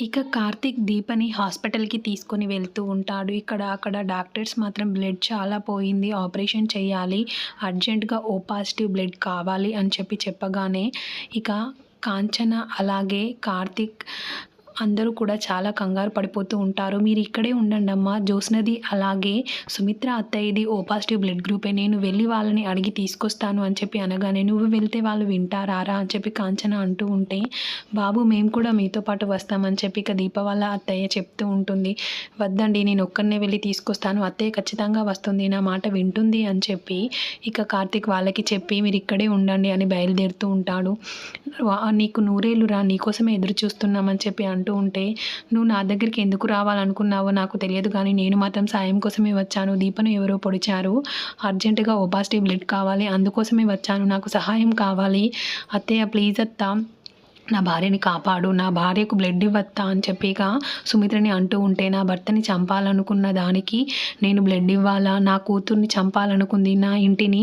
ఇక కార్తీక్ దీపని హాస్పిటల్‌కి తీసుకొని వెళ్తూ ఉంటాడు. ఇక్కడ అక్కడ డాక్టర్స్ మాత్రం బ్లడ్ చాలా పోయింది. ఆపరేషన్ చేయాలి. అర్జెంట్‌గా ఓ పాజిటివ్ బ్లడ్ కావాలి అని చెప్పి చెప్పగానే ఇక కాంచన అలాగే కార్తీక్ అందరూ కూడా చాలా కంగారు పడిపోతూ ఉంటారు. మీరు ఇక్కడే ఉండండమ్మా జ్యోత్స్నది అలాగే సుమిత్ర అత్తయ్యది ఓ పాజిటివ్ బ్లడ్ గ్రూపే. నేను వెళ్ళి వాళ్ళని అడిగి తీసుకొస్తాను అని చెప్పి అనగానే నువ్వు వెళ్తే వాళ్ళు వింటారారా అని చెప్పి కాంచన అంటూ ఉంటే బాబు మేము కూడా మీతో పాటు వస్తామని చెప్పి ఇక దీప వాళ్ళ అత్తయ్య చెప్తూ ఉంటుంది. వద్దండి నేను ఒక్కరినే వెళ్ళి తీసుకొస్తాను. అత్తయ్య ఖచ్చితంగా వస్తుంది. నా మాట వింటుంది అని చెప్పి ఇక కార్తీక్ వాళ్ళకి చెప్పి మీరు ఇక్కడే ఉండండి అని బయలుదేరుతూ ఉంటాడు. నీకు నీకు నూరేళ్ళురా నీకోసమే ఎదురు చూస్తున్నామని చెప్పి అంటూ ఉంటే నువ్వు నా దగ్గరికి ఎందుకు రావాలనుకున్నావో నాకు తెలియదు కానీ నేను మాత్రం సాయం కోసమే వచ్చాను. దీపను ఎవరో పొడిచారు. అర్జెంటుగా ఓ పాజిటివ్ బ్లడ్ కావాలి. అందుకోసమే వచ్చాను. నాకు సహాయం కావాలి. అత్తయ్య ప్లీజ్ అత్త నా భార్యని కాపాడు. నా భార్యకు బ్లడ్ ఇవ్వత్తా అని చెప్పి ఇక సుమిత్రని అంటూ ఉంటే నా భర్తని చంపాలనుకున్న దానికి నేను బ్లడ్ ఇవ్వాలా? నా కూతుర్ని చంపాలనుకుంది. నా ఇంటిని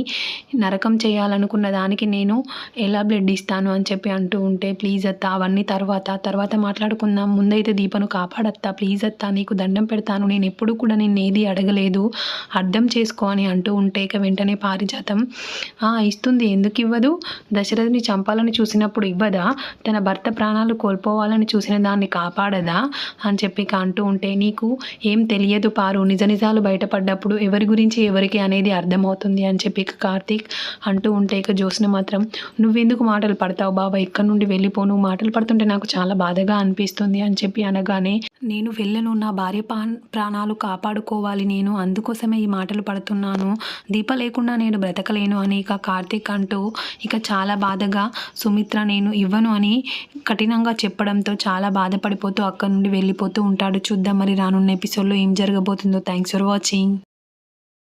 నరకం చేయాలనుకున్న దానికి నేను ఎలా బ్లడ్ ఇస్తాను అని చెప్పి అంటూ ఉంటే ప్లీజ్ అత్త అవన్నీ తర్వాత తర్వాత మాట్లాడుకుందాం. ముందైతే దీపను కాపాడత్తా ప్లీజ్ అత్త నీకు దండం పెడతాను. నేను ఎప్పుడు కూడా నేను ఏది అడగలేదు. అర్థం చేసుకో అని అంటూ ఉంటే ఇక వెంటనే పారిజాతం ఇస్తుంది ఎందుకు ఇవ్వదు? దశరథుని చంపాలని చూసినప్పుడు ఇవ్వదా? తన భర్త ప్రాణాలు కోల్పోవాలని చూసిన దాన్ని కాపాడదా? అని చెప్పి అంటూ ఉంటే నీకు ఏం తెలియదు పారు. నిజ నిజాలు బయటపడ్డప్పుడు ఎవరి గురించి ఎవరికి అనేది అర్థమవుతుంది అని చెప్పి కార్తీక్ అంటూ ఉంటే ఇక జోసిన మాత్రం నువ్వెందుకు మాటలు పడతావు బాబా ఇక్కడ నుండి వెళ్ళిపో. నువ్వు మాటలు పడుతుంటే నాకు చాలా బాధగా అనిపిస్తుంది అని చెప్పి అనగానే నేను వెళ్ళను. నా భార్య ప్రాణాలు కాపాడుకోవాలి నేను. అందుకోసమే ఈ మాటలు పడుతున్నాను. దీప లేకుండా నేను బ్రతకలేను అని ఇక కార్తీక్ అంటూ ఇక చాలా బాధగా సుమిత్ర నేను ఇవ్వను అని కఠినంగా చెప్పడంతో చాలా బాధపడిపోతూ అక్కడి నుండి వెళ్ళిపోతూ ఉంటాడు. చూద్దాం మరి రానున్న ఎపిసోడ్‌లో ఏం జరగబోతుందో. Thanks for watching.